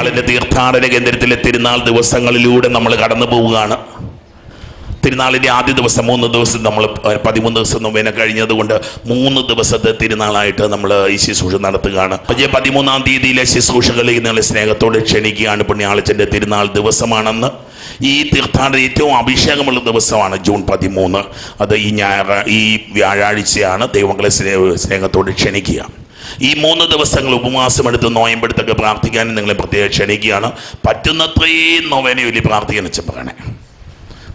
പുണ്യാളിന്റെ തീർത്ഥാടന കേന്ദ്രത്തിലെ തിരുനാൾ ദിവസങ്ങളിലൂടെ നമ്മൾ കടന്നു പോവുകയാണ്. തിരുനാളിന്റെ ആദ്യ ദിവസം മൂന്ന് ദിവസം നമ്മൾ പതിമൂന്ന് ദിവസം നോവേന കഴിഞ്ഞതുകൊണ്ട് മൂന്ന് ദിവസത്തെ തിരുനാളായിട്ട് നമ്മൾ ഈ ശുശ്രൂഷ നടത്തുകയാണ്. പക്ഷേ പതിമൂന്നാം തീയതിയിലെ ശുശ്രൂഷകളിൽ നിങ്ങളെ സ്നേഹത്തോടെ ക്ഷണിക്കുകയാണ് പുണ്യാളച്ചന്റെ തിരുനാൾ ദിവസമാണെന്ന്. ഈ തീർത്ഥാടന ഏറ്റവും അഭിഷേകമുള്ള ദിവസമാണ് ജൂൺ പതിമൂന്ന്. അത് ഈ ഞായറ ഈ വ്യാഴാഴ്ചയാണ് ദൈവങ്ങളെ സ്നേഹ സ്നേഹത്തോടെ ക്ഷണിക്കുക. ഈ മൂന്ന് ദിവസങ്ങൾ ഉപവാസമെടുത്ത് നോയമ്പെടുത്തൊക്കെ പ്രാർത്ഥിക്കാനും നിങ്ങളെ പ്രത്യേകം ക്ഷണിക്കുകയാണ്. പറ്റുന്നത്രയും നോവേനെ വലിയ പ്രാർത്ഥിക്കാൻ വെച്ച് പറയണേ.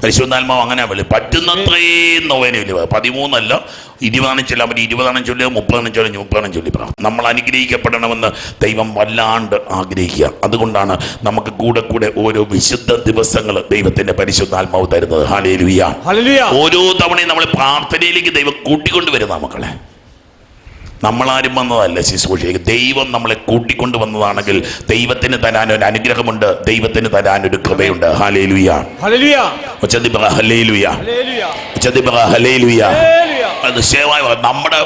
പരിശുദ്ധാത്മാവ് അങ്ങനെ വിളി. പറ്റുന്നത്രയും നോവേന വലിയ പതിമൂന്നല്ല ഇരുപതാണെന്ന് ചൊല്ലാൻ പറ്റി ഇരുപതാണെന്ന് ചൊല്ലുക മുപ്പതാണെന്ന് ചൊല്ലി മുപ്പതാണെന്ന് ചൊല്ലി പ്രാർത്ഥന നമ്മൾ അനുഗ്രഹിക്കപ്പെടണമെന്ന് ദൈവം വല്ലാണ്ട് ആഗ്രഹിക്കുക. അതുകൊണ്ടാണ് നമുക്ക് കൂടെ കൂടെ ഓരോ വിശുദ്ധ ദിവസങ്ങൾ ദൈവത്തിന്റെ പരിശുദ്ധാത്മാവ് തരുന്നത്. ഹാലേ ഹല്ലേലൂയ. ഓരോ തവണയും നമ്മൾ പ്രാർത്ഥനയിലേക്ക് ദൈവം കൂട്ടിക്കൊണ്ടുവരുന്ന മക്കളെ. നമ്മളാരും വന്നതല്ല ശുശ്രൂഷയ്ക്ക് ദൈവം നമ്മളെ കൂട്ടിക്കൊണ്ട് വന്നതാണെങ്കിൽ ദൈവത്തിന് തരാൻ ഒരു അനുഗ്രഹമുണ്ട് ദൈവത്തിന് തരാൻ ഒരു കൃപയുണ്ട്. അത് സേവായ നമ്മുടെ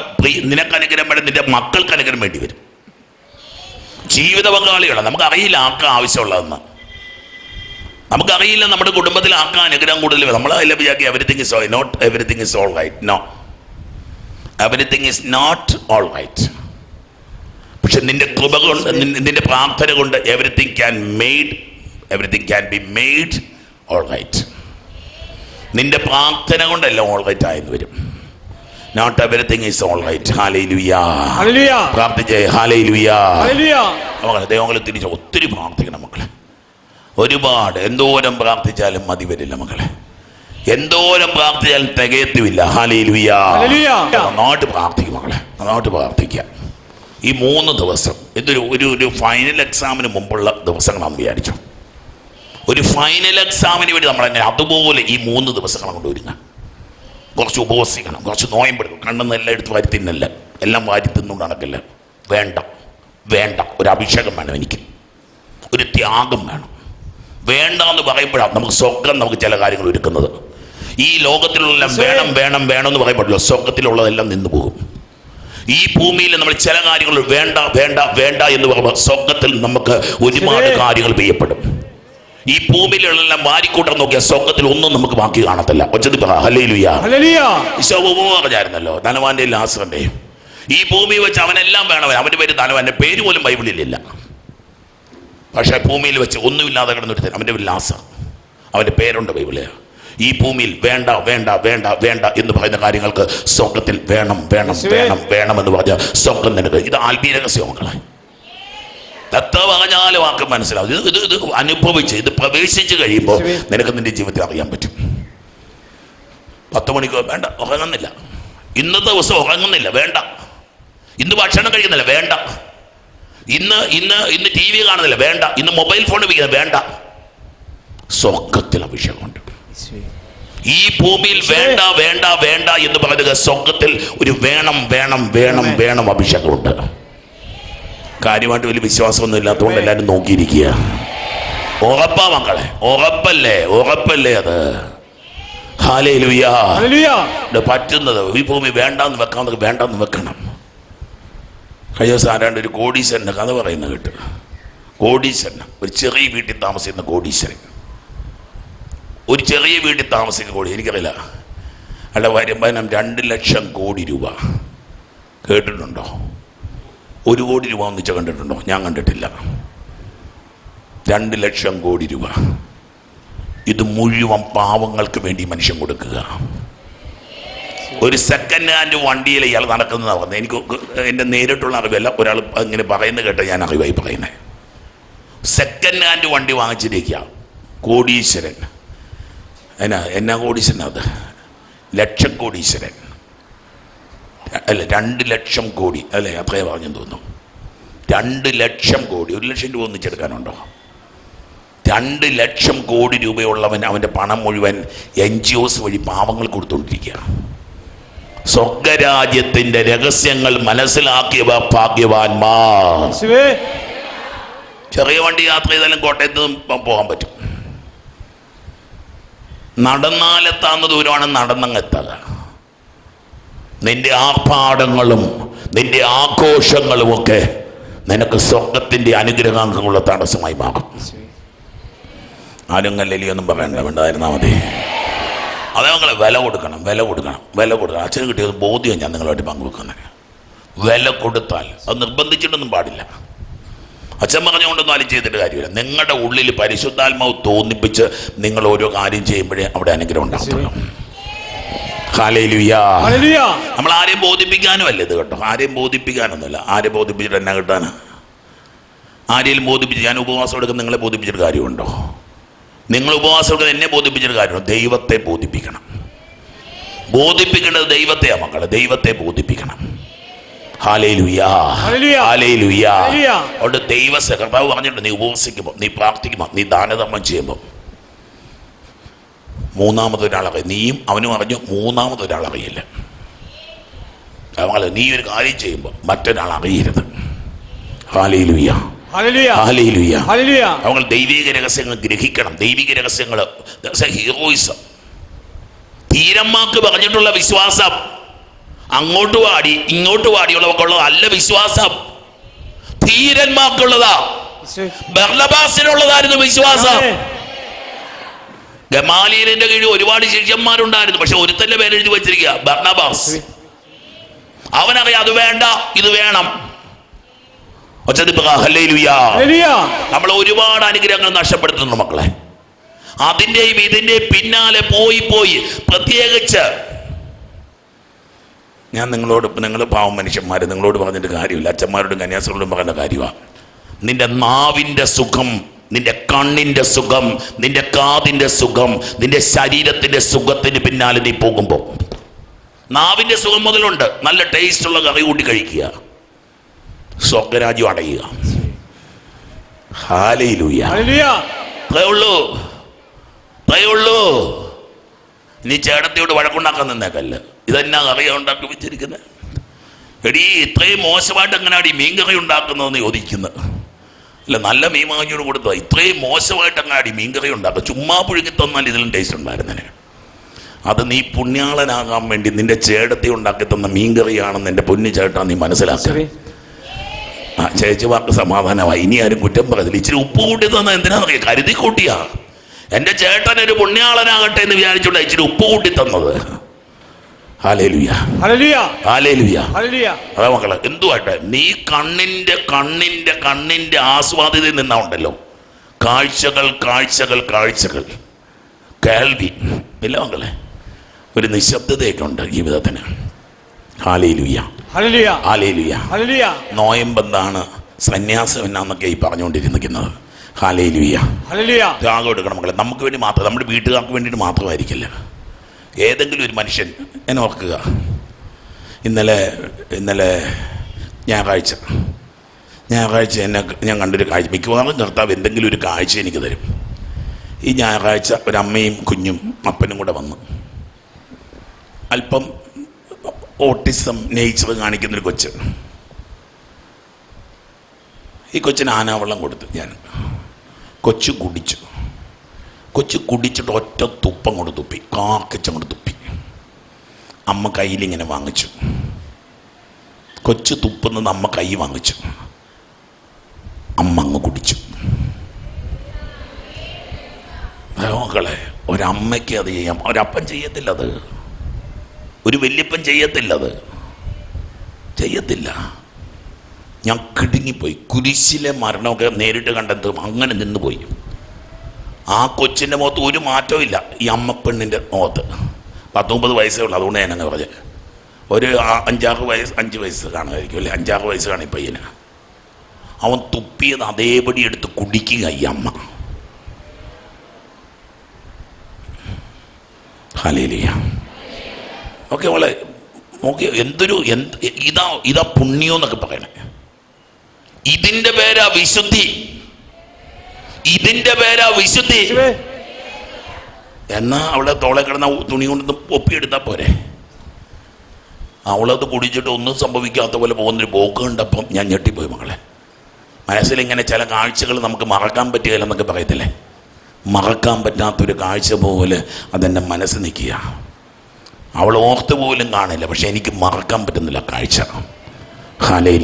നിനക്ക് അനുഗ്രഹം വേണ്ടി നിന്റെ മക്കൾക്ക് അനുഗ്രഹം വേണ്ടി വരും. ജീവിത പങ്കാളികളാണ് നമുക്ക് അറിയില്ല ആർക്കാ ആവശ്യമുള്ളതെന്ന്. നമുക്കറിയില്ല നമ്മുടെ കുടുംബത്തിൽ ആർക്കും അനുഗ്രഹം കൂടുതൽ. നമ്മൾ അതിലെ വിചാരിക്കുക everything is not everything is all right no everything is not all right പക്ഷെ നിന്റെ കൃപ കൊണ്ട് നിന്റെ- പ്രാർത്ഥന കൊണ്ട് everything can made everything can be made all right നിന്റെ പ്രാർത്ഥന കൊണ്ടല്ല ഓൾ റൈറ്റ് ആയെന്ന് വരും. Not everything is all right hallelujah പ്രാർത്ഥിച്ചേ ഹാലേ ലുയാ ഹല്ലേലൂയ മക്കളെ ദൈവങ്ങളെ തിരിച്ച് ഒത്തിരി പ്രാർത്ഥിക്കണം മക്കളെ. ഒരുപാട് എന്തോരം പ്രാർത്ഥിച്ചാലും മതി വരില്ല മക്കളെ. എന്തോരം പ്രാർത്ഥിച്ചാൽ തികയത്തുമില്ല. ഹാലേ ലുയാ ഹല്ലേലൂയ. നന്നായിട്ട് പ്രാർത്ഥിക്കും മകളെ നന്നായിട്ട് പ്രാർത്ഥിക്കുക ഈ മൂന്ന് ദിവസം ഇതൊരു ഒരു ഒരു ഫൈനൽ എക്സാമിന് മുമ്പുള്ള ദിവസങ്ങളാണ് വിചാരിച്ചു. ഒരു ഫൈനൽ എക്സാമിന് വേണ്ടി നമ്മളെങ്ങനെ അതുപോലെ ഈ മൂന്ന് ദിവസങ്ങൾ കൊണ്ട് ഒരുങ്ങാം. കുറച്ച് ഉപവസിക്കണം കുറച്ച് നോയമ്പെടുക്കും കണ്ണെന്ന് എല്ലാം എടുത്ത് വാരി തിന്നല്ല. എല്ലാം വാരി തിന്നുകൊണ്ട് നടക്കില്ല. വേണ്ട വേണ്ട. ഒരു അഭിഷേകം വേണം എനിക്ക്. ഒരു ത്യാഗം വേണം. വേണ്ട എന്ന് പറയുമ്പോഴാണ് നമുക്ക് സ്വർഗം നമുക്ക് ചില കാര്യങ്ങൾ ഒരുക്കുന്നത്. ഈ ലോകത്തിലുള്ളതെല്ലാം വേണം വേണം വേണം എന്ന് പറയുമ്പോഴല്ലോ സ്വർഗത്തിലുള്ളതെല്ലാം നിന്നു പോകും. ഈ ഭൂമിയിൽ നമ്മൾ ചില കാര്യങ്ങൾ വേണ്ട വേണ്ട വേണ്ട എന്ന് പറയുമ്പോൾ സ്വർഗത്തിൽ നമുക്ക് ഒരുപാട്. കാര്യങ്ങൾ പെയ്യപ്പെടും. ഈ ഭൂമിയിലെല്ലാം വാരിക്കൂട്ടം നോക്കിയാൽ സ്വർഗത്തിൽ ഒന്നും നമുക്ക് ബാക്കി കാണത്തില്ല. ഒച്ചത് പറഞ്ഞായിരുന്നല്ലോ ധനവാന്റെ ലാസറിന്റെ. ഈ ഭൂമി വെച്ച് അവനെല്ലാം വേണം അവന്റെ പേര് ധനവാന്റെ പേര് പോലും ബൈബിളിലില്ല പക്ഷെ ഭൂമിയിൽ വെച്ച് ഒന്നുമില്ലാതെ കിടന്നിട്ട് അവന്റെ ഒരു ലാസർ. അവന്റെ പേരുണ്ട് ബൈബിളിൽ ഈ ഭൂമിയിൽ വേണ്ട വേണ്ട വേണ്ട വേണ്ട എന്ന് പറയുന്ന കാര്യങ്ങൾക്ക് സ്വർഗത്തിൽ വേണം വേണം വേണം വേണം എന്ന് പറഞ്ഞ സ്വർഗം നിനക്ക്. ഇത് ആത്മീയ രഹസ്യം മക്കളെ എത്ര പറഞ്ഞാലും ആർക്കും മനസ്സിലാവും ഇത് ഇത് ഇത് അനുഭവിച്ച് ഇത് പ്രവേശിച്ച് കഴിയുമ്പോൾ നിനക്ക് നിന്റെ ജീവിതത്തിൽ അറിയാൻ പറ്റും. പത്ത് മണിക്ക് വേണ്ട ഉറങ്ങുന്നില്ല. ഇന്നത്തെ ദിവസം ഉറങ്ങുന്നില്ല വേണ്ട. ഇന്ന് ഭക്ഷണം കഴിക്കുന്നില്ല വേണ്ട. ഇന്ന് ഇന്ന് ഇന്ന് ടി വി കാണുന്നില്ല വേണ്ട. ഇന്ന് മൊബൈൽ ഫോൺ ഉപയോഗിക്കുന്നത് വേണ്ട. സ്വർഗത്തിൽ അഭിഷേകമുണ്ട് ഈ ഭൂമിയിൽ വേണ്ട വേണ്ട വേണ്ട എന്ന് പറയുക സ്വർഗത്തിൽ ഒരു വേണം വേണം വേണം വേണം അഭിഷേകമുണ്ട്. കാര്യമായിട്ട് വലിയ വിശ്വാസമൊന്നും ഇല്ലാത്തതുകൊണ്ട് എല്ലാവരും നോക്കിയിരിക്കുക. ഉറപ്പാ മക്കളെ ഉറപ്പല്ലേ ഉറപ്പല്ലേ അത്? പറ്റുന്നത് ഈ ഭൂമി വേണ്ടാന്ന് വെക്കാൻ വേണ്ടാന്ന് വെക്കണം. കഴിഞ്ഞ ദിവസം ആരാണ്ട് ഒരു കോടീശ്വരന്റെ കഥ പറയുന്നത് കേട്ട്. കോടീശ്വരൻ ഒരു ചെറിയ വീട്ടിൽ താമസിക്കുന്ന കോടീശ്വരൻ. ഒരു ചെറിയ വീട്ടിൽ താമസിക്കാൻ കോടി എനിക്കറിയില്ല. അയാളുടെ വരുമാനം രണ്ട് ലക്ഷം കോടി രൂപ. കേട്ടിട്ടുണ്ടോ? ഒരു കോടി രൂപ ഒന്നിച്ച് കണ്ടിട്ടുണ്ടോ? ഞാൻ കണ്ടിട്ടില്ല. രണ്ട് ലക്ഷം കോടി രൂപ. ഇത് മുഴുവൻ പാവങ്ങൾക്ക് വേണ്ടി മനുഷ്യൻ കൊടുക്കുക. ഒരു സെക്കൻഡ് ഹാൻഡ് വണ്ടിയിൽ ഇയാൾ നടക്കുന്നതാണ് പറഞ്ഞത്. എനിക്ക് എന്റെ നേരിട്ടുള്ള അറിവല്ല. ഒരാൾ ഇങ്ങനെ പറയുന്നത് കേട്ട ഞാൻ അറിവായി പറയുന്നത് സെക്കൻഡ് ഹാൻഡ് വണ്ടി വാങ്ങിച്ചിരിക്കുക. കോടീശ്വരൻ. എന്നാ എന്നാ കോടീശ്വരൻ ലക്ഷം കോടീശ്വരൻ. അല്ല രണ്ട് ലക്ഷം കോടി. അല്ലേ അത്രേ പറഞ്ഞെന്ന് തോന്നുന്നു. രണ്ട് ലക്ഷം കോടി. ഒരു ലക്ഷം രൂപ ഒന്നിച്ചെടുക്കാനുണ്ടോ രണ്ട് ലക്ഷം കോടി രൂപയുള്ളവൻ അവന്റെ പണം മുഴുവൻ എൻ ജി ഒസ് വഴി പാവങ്ങൾ കൊടുത്തുകൊണ്ടിരിക്കുക സ്വർഗരാജ്യത്തിന്റെ രഹസ്യങ്ങൾ മനസ്സിലാക്കിയവ ഭാഗ്യവാന്മാർ. ചെറിയ വണ്ടി യാത്ര ചെയ്താലും കോട്ടയത്ത് പോകാൻ പറ്റും. നടന്നാലെത്താവുന്ന ദൂരമാണ് നടന്നങ്ങെത്തുക നിന്റെ ആർഭാടങ്ങളും നിന്റെ ആഘോഷങ്ങളും ഒക്കെ നിനക്ക് സ്വർഗത്തിന്റെ അനുഗ്രഹങ്ങളുള്ള തടസ്സമായി മാറും. ആരും കല്ലിയൊന്നും പറയണ്ട വേണ്ടായിരുന്നാൽ മതി. അത് മക്കളെ വില കൊടുക്കണം വില കൊടുക്കണം വില കൊടുക്കണം. അച്ഛന് കിട്ടിയത് ബോധ്യം ഞാൻ നിങ്ങളുമായിട്ട് പങ്കുവെക്കുന്നത് വില കൊടുത്താൽ അത് നിർബന്ധിച്ചിട്ടൊന്നും പാടില്ല. അച്ഛൻ പറഞ്ഞുകൊണ്ടൊന്നും ആരും ചെയ്തിട്ട് കാര്യമില്ല. നിങ്ങളുടെ ഉള്ളിൽ പരിശുദ്ധാത്മാവ് തോന്നിപ്പിച്ച് നിങ്ങൾ ഓരോ കാര്യം ചെയ്യുമ്പോഴേ അവിടെ അനുഗ്രഹം ഉണ്ടാകത്തുള്ളൂ. നമ്മൾ ആരെയും ബോധിപ്പിക്കാനും അല്ല ഇത് കേട്ടോ. ആരെയും ബോധിപ്പിക്കാനൊന്നുമില്ല. ആരെ ബോധിപ്പിച്ചിട്ട് എന്നാ കിട്ടാനാ? ആരെയും ബോധിപ്പിച്ച് ഞാൻ ഉപവാസം എടുക്കുന്ന നിങ്ങളെ ബോധിപ്പിച്ചിട്ട് കാര്യമുണ്ടോ? നിങ്ങൾ ഉപവാസം എടുക്കുന്ന എന്നെ ബോധിപ്പിച്ചിട്ട് കാര്യമുണ്ടോ? ദൈവത്തെ ബോധിപ്പിക്കണം. ബോധിപ്പിക്കേണ്ടത് ദൈവത്തെയാ മക്കളെ. ദൈവത്തെ ബോധിപ്പിക്കണം ഹാലേലുയാ ഹല്ലേലൂയ. Hallelujah hallelujah. അതുകൊണ്ട് ദൈവ കർത്താവ് പറഞ്ഞിട്ടുണ്ട് നീ ഉപവസിക്കുമ്പോൾ നീ പ്രാർത്ഥിക്കുമ്പോൾ നീ ദാനധർമ്മം ചെയ്യുമ്പോൾ. മൂന്നാമതൊരാളറിയ നീയും അവനും അറിഞ്ഞു മൂന്നാമതൊരാളറിയില്ല. ഒരാളറിയില്ല നീ ഒരു കാര്യം ചെയ്യുമ്പോൾ മറ്റൊരാൾ അറിയരുത് ഹാലയിലുയ്യ അവങ്ങൾ ദൈവിക രഹസ്യങ്ങൾ ഗ്രഹിക്കണം. ദൈവിക രഹസ്യങ്ങൾ ഹീറോയിസം. തീരന്മാർക്ക് പറഞ്ഞിട്ടുള്ള വിശ്വാസം. അങ്ങോട്ട് വാടി ഇങ്ങോട്ട് വാടിയുള്ളവർക്കുള്ള അല്ല വിശ്വാസം. ധീരന്മാർക്കുള്ളതാ. ബർലബാസിനുള്ളതായിരുന്നു വിശ്വാസം. ഗമാലിയലിന്റെ കീഴിൽ ഒരുപാട് ശിഷ്യന്മാരുണ്ടായിരുന്നു പക്ഷെ ഒരുത്തന്റെ പേര് എഴുതി വെച്ചിരിക്കുക ബർണബാസ്. അവനറിയാം അത് വേണ്ട ഇത് വേണം. നമ്മൾ ഒരുപാട് അനുഗ്രഹങ്ങൾ നഷ്ടപ്പെടുത്തുന്നു മക്കളെ. അതിന്റെയും ഇതിന്റെയും പിന്നാലെ പോയി പോയി പ്രത്യേകിച്ച് ഞാൻ നിങ്ങളോട് നിങ്ങൾ പാവം മനുഷ്യന്മാർ നിങ്ങളോട് പറഞ്ഞിട്ട് കാര്യമില്ല. അച്ഛന്മാരോടും കന്യാസികളോടും പറയുന്ന കാര്യമാണ് നിന്റെ നാവിന്റെ സുഖം നിന്റെ കണ്ണിന്റെ സുഖം നിന്റെ കാതിന്റെ സുഖം നിന്റെ ശരീരത്തിന്റെ സുഖത്തിന് പിന്നാലെ നീ പോകുമ്പോൾ നാവിന്റെ സുഖം മുതലുണ്ട്. നല്ല ടേസ്റ്റുള്ള കറി കൂട്ടി കഴിക്കുക. സ്വർഗരാജ്യം അടയുക. ഇനി നീ ചേട്ടത്തിയോട് വഴക്കുണ്ടാക്കാൻ നിന്നേക്കല്ല. ഇതെന്നാ കറിയാ ഉണ്ടാക്കി വെച്ചിരിക്കുന്നത്. എടീ ഇത്രയും മോശമായിട്ട് എങ്ങനെയാണ് ഈ മീൻ കറി ഉണ്ടാക്കുന്നതെന്ന് ചോദിക്കുന്നത്? അല്ല നല്ല മീൻ വാങ്ങിയോട് കൊടുത്തത്. ഇത്രയും മോശമായിട്ട് എങ്ങനെയാണ് ഈ മീൻ കറി ഉണ്ടാക്കുക? ചുമ്മാ പുഴുങ്ങി തന്നാൽ ഇതിലും ടേസ്റ്റ് ഉണ്ടായിരുന്നേ അത് നീ പുണ്യാളനാകാൻ വേണ്ടി നിന്റെ ചേട്ടത്തി ഉണ്ടാക്കി തന്ന മീൻകറിയാണെന്ന് എന്റെ പൊന്നു ചേട്ടാ നീ മനസ്സിലാക്കുക. ആ ആ ചേച്ചിമാർക്ക് സമാധാനമായി. ഇനി ആരും കുറ്റം പറയത്തില്ല. ഇച്ചിരി ഉപ്പ് കൂട്ടി തന്ന എന്തിനാണെന്നറിയാം കരുതി കൂട്ടിയാ. എന്റെ ചേട്ടൻ ഒരു പുണ്യാളനാകട്ടെ എന്ന് വിചാരിച്ചുകൊണ്ടാണ് ഇച്ചിരി ഉപ്പ് കൂട്ടി തന്നത് ഹാലേലുയ ഹല്ലേലൂയ ഹാലേലുയ ഹല്ലേലൂയ അതാ മക്കളെ എന്തുവാട്ടെ നീ കണ്ണിന്റെ കണ്ണിന്റെ കണ്ണിന്റെ ആസ്വാദ്യതയിൽ നിന്നാ ഉണ്ടല്ലോ കാഴ്ചകൾ കാഴ്ചകൾ കാഴ്ചകൾ. കേൾവി. ഇല്ല മക്കളെ ഒരു നിശബ്ദതയൊക്കെ ഉണ്ട് ജീവിതത്തിന് നോയമ്പെന്താണ് സന്യാസം എന്നാന്നൊക്കെ ഈ പറഞ്ഞുകൊണ്ടിരിക്കുന്നത് ത്യാഗം എടുക്കണം മക്കളെ. നമുക്ക് വേണ്ടി മാത്രം നമ്മുടെ വീട്ടുകാർക്ക് വേണ്ടിയിട്ട് മാത്രമായിരിക്കില്ല. ഏതെങ്കിലും ഒരു മനുഷ്യൻ എന്നെ ഓർക്കുക. ഇന്നലെ ഇന്നലെ ഞായറാഴ്ച. ഞായറാഴ്ച എന്നെ ഞാൻ കണ്ടൊരു കാഴ്ച. മിക്കവാറും കർത്താവ് എന്തെങ്കിലും ഒരു കാഴ്ച എനിക്ക് തരും. ഈ ഞായറാഴ്ച ഒരമ്മയും കുഞ്ഞും അപ്പനും കൂടെ വന്നു അല്പം ഓട്ടിസം നേച്ചർ കാണിക്കുന്നൊരു കൊച്ച്. ഈ കൊച്ചിന് ആനാവെള്ളം കൊടുത്തു ഞാൻ. കൊച്ചു കുടിച്ചു. കൊച്ചു കുടിച്ചിട്ട് ഒറ്റ തുപ്പം കൊണ്ട് തുപ്പി കാക്കച്ചങ്ങോട്ട് തുപ്പി. അമ്മ കയ്യിലിങ്ങനെ വാങ്ങിച്ചു. കൊച്ചു തുപ്പുന്നത് അമ്മ കൈ വാങ്ങിച്ചു. അമ്മ അങ്ങ് കുടിച്ചു. മക്കളെ ഒരമ്മയ്ക്ക് അത് ചെയ്യാം. ഒരപ്പൻ ചെയ്യത്തില്ല അത് ഒരു വല്യപ്പൻ ചെയ്യത്തില്ല അത് ചെയ്യത്തില്ല. ഞാൻ കിടുങ്ങിപ്പോയി. കുരിശിലെ മരണമൊക്കെ നേരിട്ട് കണ്ടെത്തും. അങ്ങനെ നിന്നുപോയി. ആ കൊച്ചിന്റെ മുഖത്ത് ഒരു മാറ്റവും ഇല്ല. ഈ അമ്മപ്പെണ്ണിന്റെ മുഖത്ത്. പത്തൊമ്പത് വയസ്സേ ഉള്ളൂ. അതുകൊണ്ട് ഞാനങ്ങ് പറഞ്ഞത് ഒരു അഞ്ചാറ് വയസ്സ് അഞ്ച് വയസ്സ് കാണുമായിരിക്കും അല്ലേ? അഞ്ചാറ് വയസ്സ് കാണും പയ്യന്. അവൻ തുപ്പിയത് അതേപടി എടുത്ത് കുടിക്കുക ഈ അമ്മ. ഹലേലിയ ഓക്കെ മോളെ നോക്കി എന്തൊരു എന്ത് ഇതാ ഇതാ പുണ്യം എന്നൊക്കെ പറയണേ. ഇതിന്റെ പേരാ വിശുദ്ധി. ഇതിന്റെ പേരാ വിശുദ്ധി. എന്നാ അവളെ തോളെ കിടന്ന തുണി കൊണ്ട് ഒപ്പിയെടുത്താ പോരെ. അവളത് കുടിച്ചിട്ട് ഒന്നും സംഭവിക്കാത്ത പോലെ പോകുന്നൊരു പോക്ക് കണ്ടപ്പം ഞാൻ ഞെട്ടിപ്പോയി മകളെ. മനസ്സിലിങ്ങനെ ചില കാഴ്ചകൾ നമുക്ക് മറക്കാൻ പറ്റുകയില്ലെന്നൊക്കെ പറയത്തില്ലേ? മറക്കാൻ പറ്റാത്തൊരു കാഴ്ച പോലെ അതെന്റെ മനസ്സ് നിൽക്കുക. അവൾ ഓർത്ത് പോലും കാണില്ല പക്ഷെ എനിക്ക് മറക്കാൻ പറ്റുന്നില്ല കാഴ്ച. ഹാലേ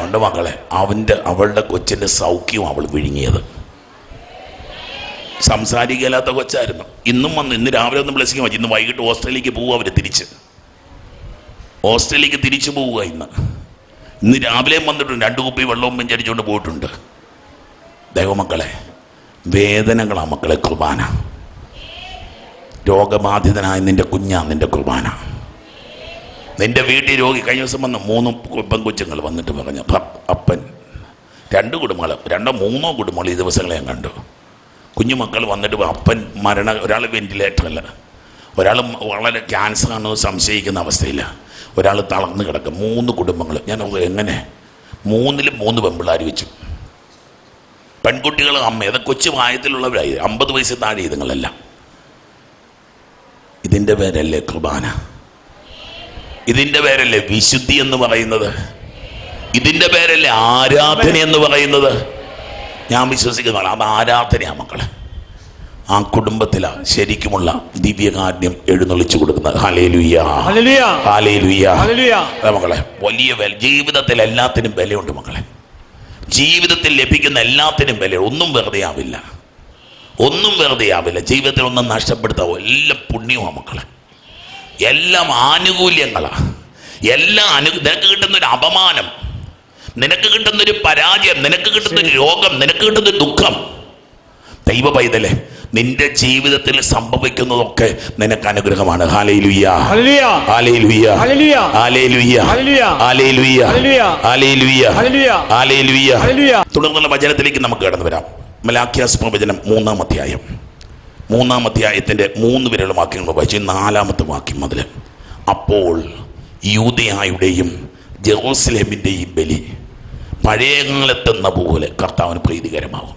ഉണ്ട് മക്കളെ അവന്റെ അവളുടെ കൊച്ചിന്റെ സൗഖ്യം അവൾ വിഴുങ്ങിയത്. സംസാരിക്കാത്ത കൊച്ചായിരുന്നു. ഇന്നും വന്ന് ഇന്ന് രാവിലെ ഒന്ന് ബ്ലസ്സിങ് വെച്ച് ഇന്ന് വൈകിട്ട് ഓസ്ട്രേലിയക്ക് പോവുക അവർ തിരിച്ച്. ഓസ്ട്രേലിയക്ക് തിരിച്ചു പോവുക ഇന്ന്. ഇന്ന് രാവിലെയും വന്നിട്ടുണ്ട്. രണ്ട് കുപ്പി വെള്ളവും പെഞ്ചടിച്ചുകൊണ്ട് പോയിട്ടുണ്ട്. ദൈവമക്കളെ വേദനകളാ മക്കളെ കുർബാന. രോഗബാധിതനായ നിന്റെ കുഞ്ഞാ നിന്റെ കുർബാന. നിന്റെ വീട്ടിൽ രോഗി കഴിഞ്ഞ ദിവസം വന്ന് മൂന്ന് പെൺകൊച്ചുങ്ങൾ വന്നിട്ട് പറഞ്ഞു അപ്പൻ രണ്ട് കുടുംബങ്ങൾ രണ്ടോ മൂന്നോ കുടുംബങ്ങൾ ഈ ദിവസങ്ങളെ ഞാൻ കണ്ടു. കുഞ്ഞുമക്കൾ വന്നിട്ട് അപ്പൻ മരണ ഒരാൾ വെന്റിലേറ്ററല്ല ഒരാൾ വളരെ ക്യാൻസർ ആണ് സംശയിക്കുന്ന അവസ്ഥയില്ല ഒരാൾ തളർന്നു കിടക്കും. മൂന്ന് കുടുംബങ്ങൾ ഞാൻ എങ്ങനെ? മൂന്നിലും മൂന്ന് പെമ്പിള്ളാർ വെച്ചു. പെൺകുട്ടികൾ അമ്മ ഏതൊക്കെ കൊച്ചു പ്രായത്തിലുള്ളവരായി അമ്പത് വയസ്സ് താഴെ ഇതുങ്ങളെല്ലാം. ഇതിന്റെ പേരല്ലേ കുർബാന? ഇതിന്റെ പേരല്ലേ വിശുദ്ധി എന്ന് പറയുന്നത്? ഇതിന്റെ പേരല്ലേ ആരാധന എന്ന് പറയുന്നത്? ഞാൻ വിശ്വസിക്കുന്നതാണ് അത് ആരാധനയാ മക്കളെ. ആ കുടുംബത്തിലാ ശരിക്കുമുള്ള ദിവ്യകാരുണ്യം എഴുന്നള്ളിച്ചു കൊടുക്കുന്നത്. മക്കളെ വലിയ വില ജീവിതത്തിൽ എല്ലാത്തിനും വിലയുണ്ട് മക്കളെ. ജീവിതത്തിൽ ലഭിക്കുന്ന എല്ലാത്തിനും വില ഒന്നും വെറുതെ ആവില്ല. ഒന്നും വെറുതെ ആവില്ല. ജീവിതത്തിൽ ഒന്നും നഷ്ടപ്പെടുത്താവോ എല്ലാം പുണ്യമാണ് മക്കളെ. എല്ലാം ആനുകൂല്യങ്ങളാണ് എല്ലാം അനു നിനക്ക് കിട്ടുന്നൊരു അപമാനം നിനക്ക് കിട്ടുന്നൊരു പരാജയം നിനക്ക് കിട്ടുന്നൊരു രോഗം നിനക്ക് കിട്ടുന്നൊരു ദുഃഖം ദൈവ പൈതലെ നിന്റെ ജീവിതത്തിൽ സംഭവിക്കുന്നതൊക്കെ നിനക്ക് അനുഗ്രഹമാണ് തുടർന്നുള്ള വചനത്തിലേക്ക് നമുക്ക് കടന്നു വരാം മലാഖ്യാസ് പ്രവചനം മൂന്നാം അധ്യായം മൂന്നാം അധ്യായത്തിന്റെ മൂന്ന് വിരൽ വാക്യങ്ങൾ വായിച്ച് നാലാമത്തെ വാക്യം മുതൽ അപ്പോൾ യൂതയായുടെയും ജെറൂസലേമിന്റെയും ബലി പഴയകാലത്തെന്ന പോലെ കർത്താവിന് പ്രീതികരമാകും.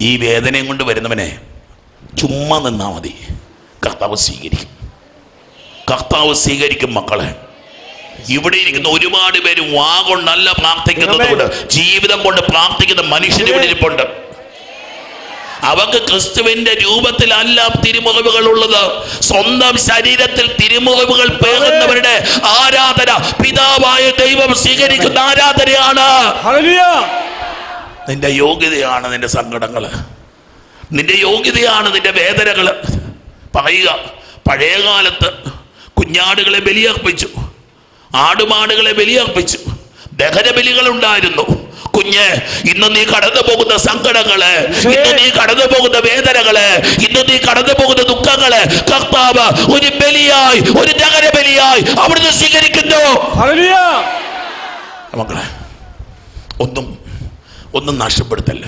ഈ വേദനയും കൊണ്ട് വരുന്നവനെ ചുമ്മാ നിന്നാൽ മതി. കർത്താവ് സ്വീകരിക്കും. കർത്താവ് സ്വീകരിക്കും മക്കളെ. ഇവിടെ ഇരിക്കുന്ന ഒരുപാട് പേര് വാ കൊണ്ടല്ല പ്രാർത്ഥിക്കുന്നത് കൊണ്ട് ജീവിതം കൊണ്ട് പ്രാർത്ഥിക്കുന്ന മനുഷ്യൻ ഇവിടെ ഇരിപ്പുണ്ട്. അവർക്ക് ക്രിസ്തുവിന്റെ രൂപത്തിലല്ല തിരുമുറിവുകൾ ഉള്ളത് സ്വന്തം ശരീരത്തിൽ തിരുമുറിവുകൾ പേറുന്നവരുടെ ആരാധന പിതാവായ ദൈവം സ്വീകരിക്കുന്ന ആരാധനയാണ്. നിന്റെ യോഗ്യതയാണ് നിന്റെ സങ്കടങ്ങൾ നിന്റെ യോഗ്യതയാണ് നിന്റെ വേദനകൾ പറയുക പഴയകാലത്ത് കുഞ്ഞാടുകളെ ബലിയർപ്പിച്ചു. ആടുമാടുകളെ ബലിയർപ്പിച്ചു. ദഹനബലികൾ ഉണ്ടായിരുന്നു കുഞ്ഞ് ഇന്ന് നീ കടന്നു പോകുന്ന സങ്കടങ്ങൾ ഇന്ന് നീ കടന്നു പോകുന്ന വേദനകൾ ഇന്ന് നീ കടന്നു പോകുന്ന ദുഃഖങ്ങൾ കർത്താവ് ഒരു ബലിയായി ഒരു നഗര ബലിയായി അവിടുന്ന് സ്വീകരിക്കുന്നു. മക്കളെ ഒന്നും ഒന്നും നഷ്ടപ്പെടുത്തല്ല.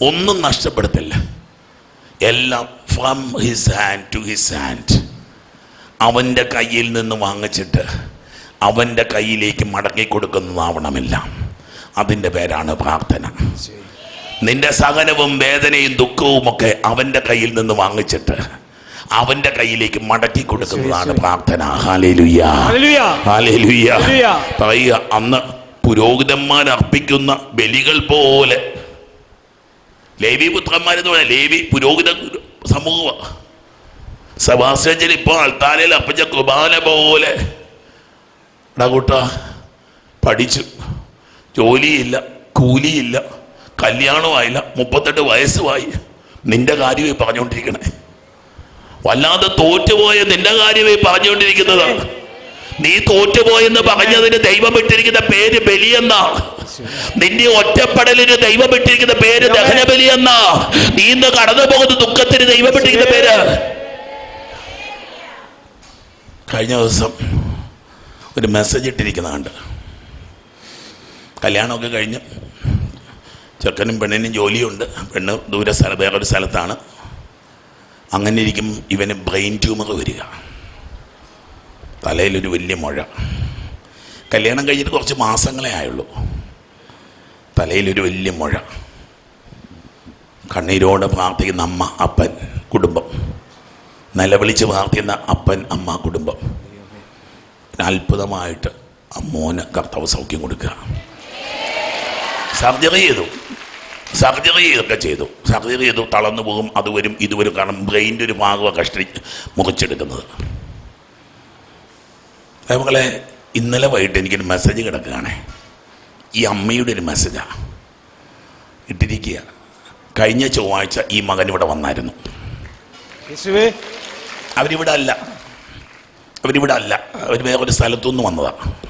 ഒന്നും നഷ്ടപ്പെടുത്തല്ല. എല്ലാം from his hand to his hand അവന്റെ കയ്യിൽ നിന്ന് വാങ്ങിച്ചിട്ട് അവന്റെ കയ്യിലേക്ക് മടങ്ങി കൊടുക്കുന്നതാവണമെല്ലാം അതിന്റെ പേരാണ് പ്രാർത്ഥന. നിന്റെ സഹനവും വേദനയും ദുഃഖവും ഒക്കെ അവന്റെ കയ്യിൽ നിന്ന് വാങ്ങിച്ചിട്ട് അവന്റെ കയ്യിലേക്ക് മടക്കി കൊടുക്കുന്നതാണ് പ്രാർത്ഥന. പറയുക അന്ന് പുരോഹിതന്മാർ അർപ്പിക്കുന്ന ബലികൾ പോലെ. ലേവി പുത്രന്മാരെന്ന് പറയാം ലേവി പുരോഹിത സമൂഹ. സഭാസഞ്ചൻ ഇപ്പോൾ അൾത്താരയിൽ അർപ്പിച്ച കുർബാന പോലെ. ഡകൂട്ട കൂട്ട പഠിച്ചു. ജോലിയില്ല കൂലിയില്ല കല്യാണമായില്ല മുപ്പത്തെട്ട് വയസ്സുമായി. നിന്റെ കാര്യമായി പറഞ്ഞുകൊണ്ടിരിക്കണേ. വല്ലാതെ തോറ്റുപോയ നിന്റെ കാര്യമായി പറഞ്ഞുകൊണ്ടിരിക്കുന്നതാണ്. നീ തോറ്റുപോയെന്ന് പറഞ്ഞതിന് ദൈവം ഇട്ടിരിക്കുന്ന പേര് ബലിയെന്ന നിന്റെ ഒറ്റപ്പെടലിന് ദൈവം ഇട്ടിരിക്കുന്ന പേര് ദഹനബലി എന്ന. നീ ഇന്ന് കടന്നു പോകുന്ന ദുഃഖത്തിന് ദൈവം ഇട്ടിരിക്കുന്ന പേര്. കഴിഞ്ഞ ദിവസം ഒരു മെസ്സേജ് ഇട്ടിരിക്കുന്ന കണ്ട് കല്യാണമൊക്കെ കഴിഞ്ഞ്. ചെറുക്കനും പെണ്ണിനും ജോലിയുണ്ട്. പെണ്ണ് ദൂരെ സ്ഥലം വേറൊരു സ്ഥലത്താണ്. അങ്ങനെ ഇരിക്കും ഇവന് ബ്രെയിൻ ട്യൂമർ വരിക. തലയിലൊരു വലിയ മുഴ. കല്യാണം കഴിഞ്ഞിട്ട് കുറച്ച് മാസങ്ങളേ ആയുള്ളൂ. തലയിലൊരു വലിയ മുഴ. കണ്ണീരോടെ പ്രാർത്ഥിക്കുന്ന അമ്മ അപ്പൻ കുടുംബം. നിലവിളിച്ച് പ്രാർത്ഥിക്കുന്ന അപ്പൻ അമ്മ കുടുംബം. അത്ഭുതമായിട്ട് ആ മോന് കർത്താവ് സൗഖ്യം കൊടുക്കുക. സർജറി ചെയ്തു. സർജറി ചെയ്തൊക്കെ ചെയ്തു. സർജറി ചെയ്തു തളർന്നു പോകും. അത് വരും ഇത് വരും. കാരണം ബ്രെയിന്റെ ഒരു ഭാഗമാണ് കഷ്ടി മുറിച്ചെടുക്കുന്നത്. മകളെ ഇന്നലെ വൈകിട്ട് എനിക്കൊരു മെസ്സേജ് കിടക്കുകയാണ്. ഈ അമ്മയുടെ ഒരു മെസ്സേജാണ് ഇട്ടിരിക്കുക. കഴിഞ്ഞ ചൊവ്വാഴ്ച ഈ മകൻ ഇവിടെ വന്നായിരുന്നു. അവരിവിടെ അല്ല. അവരിവിടെ അല്ല. അവർ വേറൊരു സ്ഥലത്തുനിന്ന് വന്നതാണ്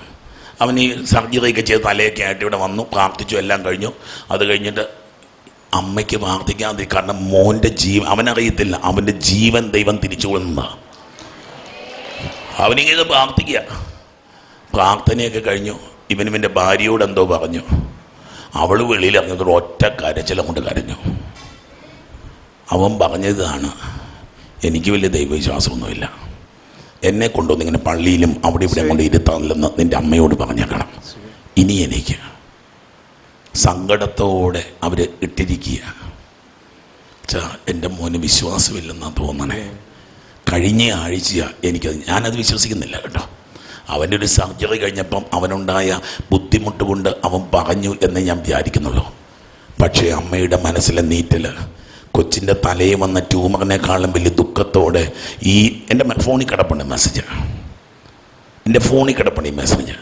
അവൻ ഈ സർജറിയൊക്കെ ചെയ്ത് തലയൊക്കെ ആയിട്ട് ഇവിടെ വന്നു പ്രാർത്ഥിച്ചു എല്ലാം കഴിഞ്ഞു. അത് കഴിഞ്ഞിട്ട് അമ്മയ്ക്ക് പ്രാർത്ഥിക്കാതെ കാരണം മോന്റെ ജീവൻ അവനറിയത്തില്ല. അവന്റെ ജീവൻ ദൈവം തിരിച്ചു കൊള്ളുന്നതാണ് അവനിങ്ങനെ പ്രാർത്ഥിക്കുക. പ്രാർത്ഥനയൊക്കെ കഴിഞ്ഞു. ഇവനും എന്റെ ഭാര്യയോട് എന്തോ പറഞ്ഞു. അവൾ വെളിയിൽ ഇറങ്ങിയത് ഒറ്റ കരച്ചിലും കൊണ്ട് കരഞ്ഞു. അവൻ പറഞ്ഞതാണ് എനിക്ക് വലിയ ദൈവവിശ്വാസമൊന്നുമില്ല. എന്നെ കൊണ്ടുവന്ന് ഇങ്ങനെ പള്ളിയിലും അവിടെ ഇവിടെ കൊണ്ട് ഇരുത്താനില്ലെന്ന് നിന്റെ അമ്മയോട് പറഞ്ഞേക്കണം. ഇനി എനിക്ക് സങ്കടത്തോടെ അവർ ഇട്ടിരിക്കുക. ചാ എന്റെ മോന് വിശ്വാസമില്ലെന്നാണ് തോന്നണേ. കഴിഞ്ഞ ആഴ്ച എനിക്കത് ഞാനത് വിശ്വസിക്കുന്നില്ല കേട്ടോ. അവന്റെ ഒരു സർജറി കഴിഞ്ഞപ്പം അവനുണ്ടായ ബുദ്ധിമുട്ട് കൊണ്ട് അവൻ പറഞ്ഞു എന്ന് ഞാൻ വിചാരിക്കുന്നുള്ളൂ. പക്ഷേ അമ്മയുടെ മനസ്സിലെ നീറ്റൽ കൊച്ചിന്റെ തലയിൽ വന്ന ട്യൂമറിനേക്കാളും വലിയ ദുഃഖത്തോടെ ഈ എന്റെ ഫോണിൽ കിടപ്പുണ്ട് മെസ്സേജ് എന്റെ ഫോണിൽ കിടപ്പുണ്ട് ഈ മെസ്സേജ്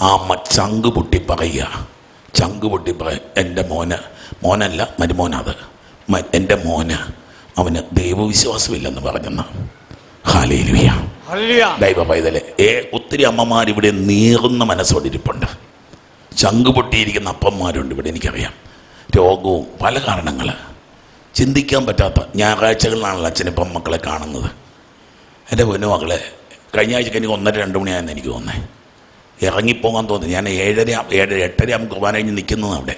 ആ അമ്മ ചങ്ക് പൊട്ടി പറയുക. ചങ്ക് പൊട്ടി പറയുക എന്റെ മോന്. മോനല്ല മരുമോനത്. എന്റെ മോന്. അവന് ദൈവവിശ്വാസമില്ലെന്ന് പറഞ്ഞെന്ന്. Hallelujah hallelujah. ദൈവ പൈതലെ. ഏ ഒത്തിരി അമ്മമാർ ഇവിടെ നീറുന്ന മനസ്സോടെ ഇരിപ്പുണ്ട്. ചങ്ക് പൊട്ടിയിരിക്കുന്ന അപ്പന്മാരുണ്ട് ഇവിടെ എനിക്കറിയാം. രോഗവും പല കാരണങ്ങൾ ചിന്തിക്കാൻ പറ്റാത്ത ഞായറാഴ്ചകളിലാണല്ലോ അച്ഛനിപ്പം മക്കളെ കാണുന്നത്. എന്റെ പൊന്നു മകളെ കഴിഞ്ഞ ആഴ്ച എനിക്ക് ഒന്നര രണ്ട് മണിയായെന്ന് എനിക്ക് തോന്നേ ഇറങ്ങിപ്പോകാൻ തോന്നി. ഞാൻ ഏഴര ഏഴര എട്ടര ആകുമ്പോൾ കുർബാന കഴിഞ്ഞ് നിൽക്കുന്നത് അവിടെ.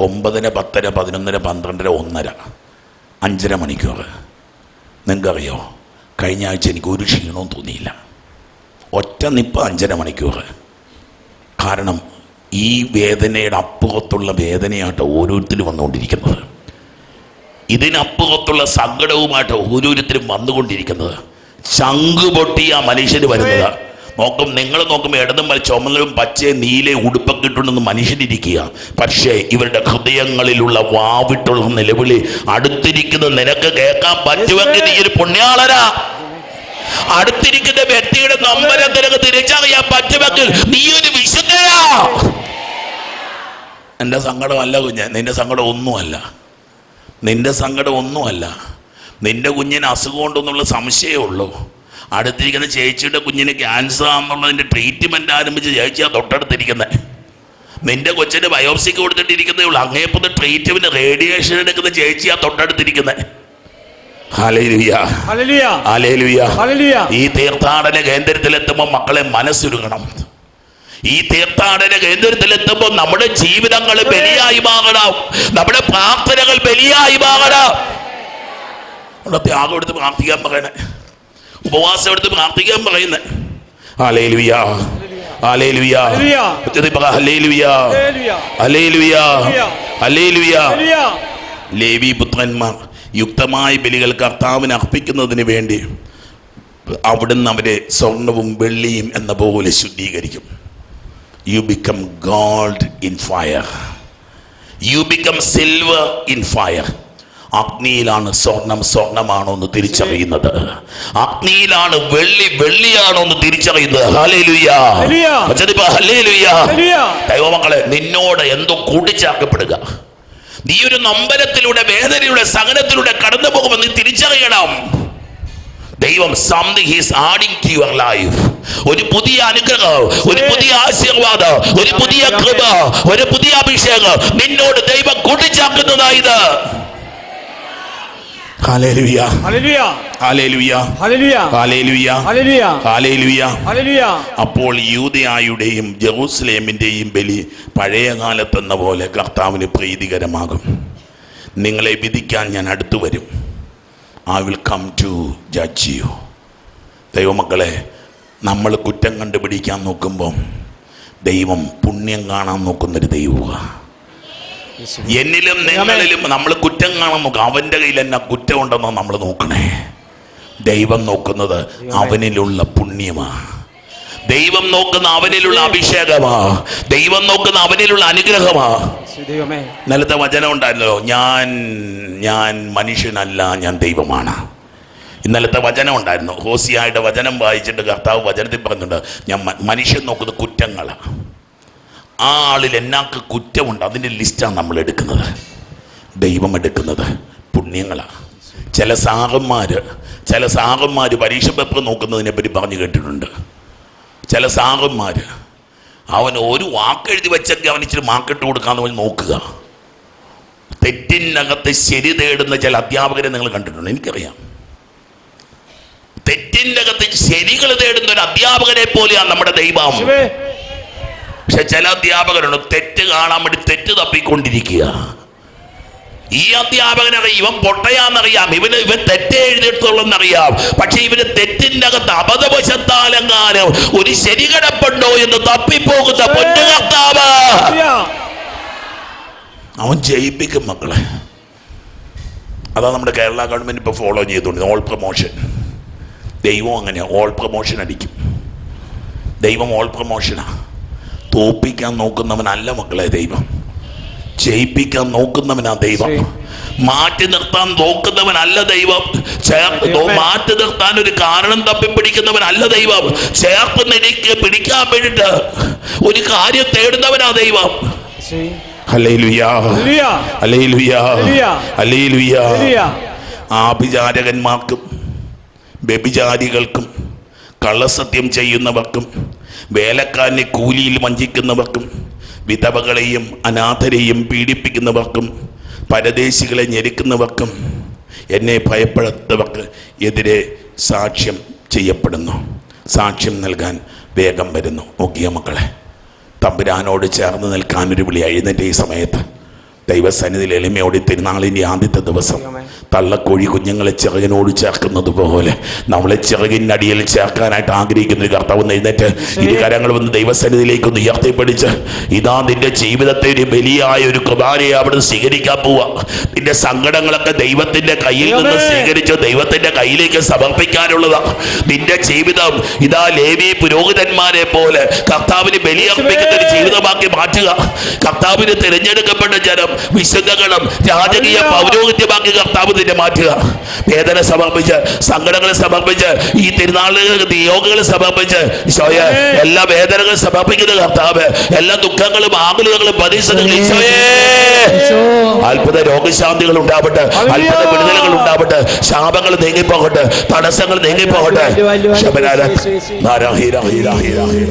ഒമ്പതര പത്തര പതിനൊന്നര പന്ത്രണ്ടര ഒന്നര അഞ്ചര മണിക്കൂർ. നിങ്ങൾക്കറിയോ കഴിഞ്ഞ ആഴ്ച എനിക്ക് ഒരു ക്ഷീണവും തോന്നിയില്ല. ഒറ്റ നിപ്പ് അഞ്ചര മണിക്കൂർ. കാരണം ഈ വേദനയുടെ അപ്പുറത്തുള്ള വേദനയായിട്ട് ഓരോരുത്തരും വന്നുകൊണ്ടിരിക്കുന്നത്. ഇതിനപ്പുറത്തുള്ള സങ്കടവുമായിട്ട് ഓരോരുത്തരും വന്നുകൊണ്ടിരിക്കുന്നത്. ചങ്ക് പൊട്ടിയ മനുഷ്യന് വരുന്നത്. നോക്കും നിങ്ങൾ നോക്കുമ്പോൾ ഇടതും വല ചുമലും പച്ച നീലയും ഉടുപ്പൊക്കെ ഇട്ടുണ്ടെന്ന് മനുഷ്യരിരിക്കുക പക്ഷേ ഇവരുടെ ഹൃദയങ്ങളിലുള്ള വാവിട്ടുള്ള നിലവിളി അടുത്തിരിക്കുന്ന നിനക്ക് കേൾക്കാൻ പറ്റുമെങ്കിൽ നീ ഒരു പുണ്യാളരാ അടുത്തിരിക്കുന്ന വ്യക്തിയുടെ നമ്പരം നിനക്ക് തിരിച്ചറിയാൻ പറ്റുമെങ്കിൽ നീ ഒരു വിശുദ്ധയാ എന്റെ സങ്കടമല്ല കുഞ്ഞ് നിന്റെ സങ്കടം ഒന്നുമല്ല. നിന്റെ സങ്കടം ഒന്നുമല്ല. നിന്റെ കുഞ്ഞിന് അസുഖം ഉണ്ടെന്നുള്ള സംശയമേ ഉള്ളൂ. അടുത്തിരിക്കുന്ന ചേച്ചിയുടെ കുഞ്ഞിന് ക്യാൻസർ ആണെന്നുള്ളതിന്റെ ട്രീറ്റ്മെന്റ് ആരംഭിച്ച് ചേച്ചിയാണ് തൊട്ടടുത്തിരിക്കുന്നത് നിന്റെ കൊച്ചിന് ബയോപ്സിക്ക് കൊടുത്തിട്ടിരിക്കുന്നേ ഉള്ളൂ. അങ്ങേപ്പത്തെ ട്രീറ്റ്മെന്റ് റേഡിയേഷൻ എടുക്കുന്ന ചേച്ചിയാ തൊട്ടടുത്തിരിക്കുന്നത് ഈ തീർത്ഥാടന കേന്ദ്രത്തിലെത്തുമ്പോൾ മക്കളെ മനസ്സുരുകണം ഈ തീർത്ഥാടന കേന്ദ്രത്തിലെത്തുമ്പോൾ നമ്മുടെ ജീവിതങ്ങൾ ബലിയായി മാറണം. നമ്മുടെ പ്രാർത്ഥനകൾ ബലിയായി മാറണം. നമ്മുടെ ത്യാഗം എടുത്ത് പ്രാർത്ഥിക്കാൻ പറയണേ. ഉപവാസം എടുത്ത് പ്രാർത്ഥിക്കാൻ പറയുന്നേ. Hallelujah. Hallelujah. Hallelujah. Hallelujah. Hallelujah. Levi പുത്രന്മാർ യുക്തമായ ബലികൾ കർത്താവിന് അർപ്പിക്കുന്നതിന് വേണ്ടി അവിടുന്ന് അവരെ സ്വർണവും വെള്ളിയും എന്ന പോലെ ശുദ്ധീകരിക്കും. you become gold in fire. You become silver in fire. അഗ്നിയിലാണ് സ്വർണം സ്വർണമാണോ എന്ന് തിരിച്ചറിയുന്നത്. അഗ്നിയിലാണ് വെള്ളി വെള്ളിയാണോ എന്ന് തിരിച്ചറിയുന്നത്. ദൈവമക്കളെ നിന്നോട് എന്തോ കൂട്ടിച്ചാക്കപ്പെടുക നീ ഒരു നമ്പരത്തിലൂടെ വേദനയുടെ സഹനത്തിലൂടെ കടന്നു പോകുമെന്ന് തിരിച്ചറിയണം. ദൈവം something he's adding to your life ഒരു പുതിയ അനുഗ്രഹം ഒരു പുതിയ ആശീർവാദം ഒരു പുതിയ കൃപ ഒരു പുതിയ അഭിഷേകം. നിന്നോട് ദൈവം കൂട്ടിച്ചേർക്കുന്നതായത് അപ്പോൾ യൂതയായുടെയും ജെറൂസലേമിന്റെയും ബലി പഴയ കാലത്തെന്ന പോലെ കർത്താവിന് പ്രീതികരമാകും. നിങ്ങളെ വിധിക്കാൻ ഞാൻ അടുത്തു വരും I will come to judge you ദൈവമക്കളെ നമ്മൾ കുറ്റം കണ്ടുപിടിക്കാൻ നോക്കുമ്പം ദൈവം പുണ്യം കാണാൻ നോക്കുന്നൊരു ദൈവമാണ് എന്നിലും നിങ്ങളിലും നമ്മൾ കുറ്റം കാണാൻ നോക്കും അവന്റെ കയ്യിൽ എന്നാ കുറ്റമുണ്ടെന്നാണ് നമ്മൾ നോക്കണേ. ദൈവം നോക്കുന്നത് അവനിലുള്ള പുണ്യമാ. ദൈവം നോക്കുന്ന അവനിലുള്ള അഭിഷേകമാ. ദൈവം നോക്കുന്ന അവനിലുള്ള അനുഗ്രഹമാ. ഇന്നലത്തെ വചനം ഉണ്ടായിരുന്നല്ലോ ഞാൻ ഞാൻ മനുഷ്യനല്ല ഞാൻ ദൈവമാണ്. ഇന്നലത്തെ വചനം ഉണ്ടായിരുന്നു. ഹോസിയായുടെ വചനം വായിച്ചിട്ട് കർത്താവ് വചനത്തിൽ പറഞ്ഞിട്ടുണ്ട് ഞാൻ മനുഷ്യൻ നോക്കുന്ന കുറ്റങ്ങളാണ് ആ ആളിൽ എന്നാക്ക് കുറ്റമുണ്ട് അതിന്റെ ലിസ്റ്റാണ് നമ്മൾ എടുക്കുന്നത്. ദൈവം എടുക്കുന്നത് പുണ്യങ്ങളാണ് ചില സാഹന്മാർ ചില സാഹന്മാർ പരീക്ഷ പേപ്പർ നോക്കുന്നതിനെപ്പറ്റി പറഞ്ഞു കേട്ടിട്ടുണ്ട്. ചില സാറന്മാർ അവൻ ഒരു വാക്ക് എഴുതി വെച്ചെങ്കിൽ അവൻ ഇച്ചിരി മാർക്കിട്ട് കൊടുക്കാന്ന് അവൻ നോക്കുക. തെറ്റിനകത്ത് ശരി തേടുന്ന ചില അധ്യാപകരെ നിങ്ങൾ കണ്ടിട്ടുണ്ട്? എനിക്കറിയാം. തെറ്റിനകത്ത് ശരികൾ തേടുന്ന ഒരു അധ്യാപകരെ പോലെയാണ് നമ്മുടെ ദൈവം. പക്ഷെ ചില അധ്യാപകരുണ്ട് തെറ്റ് കാണാൻ വേണ്ടി തെറ്റ് തപ്പിക്കൊണ്ടിരിക്കുക. ഈ അധ്യാപകനറിയാം ഇവൻ പൊട്ടയാന്നറിയാം ഇവന് ഇവൻ തെറ്റേ എഴുതിയിട്ടുള്ളെന്നറിയാം പക്ഷെ ഇവന് തെറ്റിന്റെ അകത്ത് അബദ്ധവശത്താലെങ്ങാനും ഒരു ശരി കിടപ്പുണ്ടോ എന്ന് തപ്പിപ്പോകുന്ന പൊന്നു കർത്താവ്. അവൻ ജയിപ്പിക്കും മക്കളെ. അതാ നമ്മുടെ കേരള ഗവൺമെന്റ് ഇപ്പോൾ ഫോളോ ചെയ്തുകൊണ്ട് ഓൾ പ്രൊമോഷൻ ദൈവം അങ്ങനെ ഓൾ പ്രൊമോഷൻ അടിക്കും. ദൈവം ഓൾ പ്രൊമോഷനാ തോപ്പിക്കാൻ നോക്കുന്നവനല്ല മക്കളെ ദൈവം. ജയിപ്പിക്കാൻ നോക്കുന്നവനാ ദൈവം. മാറ്റി നിർത്താൻ നോക്കുന്നവനല്ല ദൈവം. ചേർത്ത്. മാറ്റി നിർത്താൻ ഒരു കാരണം തപ്പി പിടിക്കുന്നവനല്ല ദൈവം. ചേർത്ത് നിനക്ക് പിടിക്കാൻ വേണ്ടിട്ട് ഒരു കാര്യം തേടുന്നവനാ ദൈവം. ആഭിചാരകന്മാർക്കും വ്യഭിചാരികൾക്കും കള്ളസത്യം ചെയ്യുന്നവർക്കും വേലക്കാരനെ കൂലിയിൽ വഞ്ചിക്കുന്നവർക്കും വിധവകളെയും അനാഥരെയും പീഡിപ്പിക്കുന്നവർക്കും പരദേശികളെ ഞെരുക്കുന്നവർക്കും എന്നെ ഭയപ്പെടുത്തവർക്ക് എതിരെ സാക്ഷ്യം ചെയ്യപ്പെടുന്നു. സാക്ഷ്യം നൽകാൻ വേഗം വരുന്നു. നോക്കിയ മക്കളെ തമ്പുരാനോട് ചേർന്ന് നിൽക്കാൻ ഒരു വിളി എഴുന്നേറ്റ ഈ സമയത്ത്. ദൈവസന്നിധിയിൽ എളിമയോടെ തിരുനാളിന്റെ ആദ്യത്തെ ദിവസം തള്ളക്കോഴി കുഞ്ഞുങ്ങളെ ചിറകിനോട് ചേർക്കുന്നത് പോലെ നമ്മളെ ചിറകിനടിയിൽ ചേർക്കാനായിട്ട് ആഗ്രഹിക്കുന്ന ഒരു കർത്താവ് എഴുന്നേറ്റ് ഇരു കരങ്ങൾ വന്ന് ദൈവസന്നിധിയിലേക്ക് ഒന്ന് ഉയർത്തിപ്പിടിച്ച് ഇതാ നിന്റെ ജീവിതത്തെ ഒരു ബലിയായ ഒരു കുമാരയെ അവിടെ സ്വീകരിക്കാൻ പോവാ. നിന്റെ സങ്കടങ്ങളൊക്കെ ദൈവത്തിന്റെ കയ്യിൽ നിന്ന്. സ്വീകരിച്ച് ദൈവത്തിന്റെ കയ്യിലേക്ക് സമർപ്പിക്കാനുള്ളതാ. നിന്റെ ജീവിതം ഇതാ ലേവി പുരോഹിതന്മാരെ പോലെ കർത്താവിന് ബലിയർപ്പിക്കുന്ന ഒരു ജീവിതമാക്കി മാറ്റുക. കർത്താവിന് തിരഞ്ഞെടുക്കപ്പെട്ട ജനം വിശുദ്ധകളും രാജകീയ പൗരോഹിത്യമാക്കി കർത്താവ് നിന്നെ മാറ്റുക. വേദന സമർപ്പിച്ച് സങ്കടങ്ങളെ സമർപ്പിച്ച് ഈ തിരുനാളുകൾ നിയോഗങ്ങളെ സമർപ്പിച്ച് ഈശോയെ എല്ലാ വേദനകളും സമർപ്പിക്കുന്ന കർത്താവ് എല്ലാ ദുഃഖങ്ങളും ആകുലതകളും പ്രതിസന്ധികളും ഈശോയെ. അത്ഭുത രോഗശാന്തികൾ ഉണ്ടാവട്ടെ അത്ഭുത വിടുതലുകൾ ഉണ്ടാവട്ടെ ശാപങ്ങൾ നീങ്ങിപ്പോകട്ടെ തടസ്സങ്ങൾ നീങ്ങിപ്പോകട്ടെ. ശബരാല. ഹീര ഹീര ഹീര ഹീര.